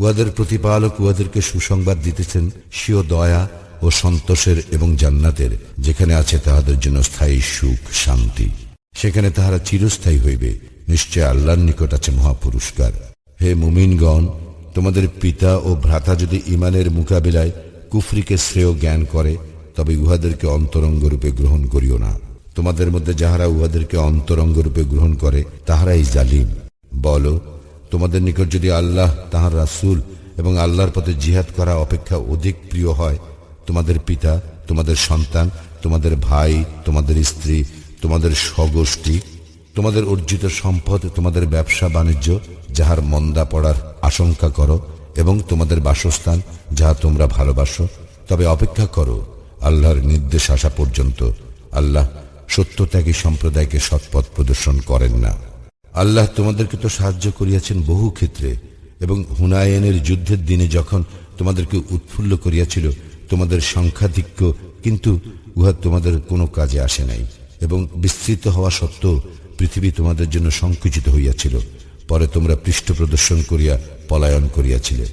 উহাদের প্রতিপালক উহাদেরকে সুসংবাদ দিতেছেন স্বীয় দয়া ও সন্তোষের এবং জান্নাতের। যেখানে আছে তাহাদের জন্য স্থায়ী সুখ, শান্তি। সেখানে তাহারা চিরস্থায়ী হইবে। নিশ্চয় আল্লাহর নিকট আছে মহাপুরস্কার। হে মুমিনগণ, তোমাদের পিতা ও ভ্রাতা যদি ইমানের মোকাবিলায় কুফরিকে শ্রেয় জ্ঞান করে, তবে উহাদেরকে অন্তরঙ্গ রূপে গ্রহণ করিও না। তোমাদের মধ্যে যাহারা উহাদেরকে অন্তরঙ্গ রূপে গ্রহণ করে, তাহারাই জালিম। বলো তোমাদের নিকট যদি আল্লাহ, তাহার রাসুল এবং আল্লাহর পথে জিহাদ করা অপেক্ষা অধিক প্রিয় হয়, তোমাদের পিতা, তোমাদের সন্তান, তোমাদের ভাই, তোমাদের স্ত্রী, তোমাদের স্বগোষ্ঠী, তোমাদের অর্জিত সম্পদ, তোমাদের ব্যবসা বাণিজ্য, যাহার মন্দা পড়ার আশঙ্কা করো এবং তোমাদের বাসস্থান, যাহা তোমরা ভালোবাসো, তবে অপেক্ষা করো, আল্লাহর নির্দেশ আসা পর্যন্ত আল্লাহ সত্যত্যাগী সম্প্রদায়কে সৎপথ প্রদর্শন করেন না। আল্লাহ তোমাদেরকে তো সাহায্য করিয়াছেন বহু ক্ষেত্রে, এবং হুনায়নের যুদ্ধের দিনে যখন তোমাদেরকে উৎফুল্ল করিয়াছিল, তোমাদের সংখ্যাধিক্য কিন্তু উহা তোমাদের কোনো কাজে আসে নাই, এবং বিস্তৃত হওয়া সত্ত্বেও পৃথিবী তোমাদের জন্য সংকুচিত হইয়াছিল। পরে তোমরা পৃষ্ঠ প্রদর্শন করিয়া পলায়ন করিয়াছিলে।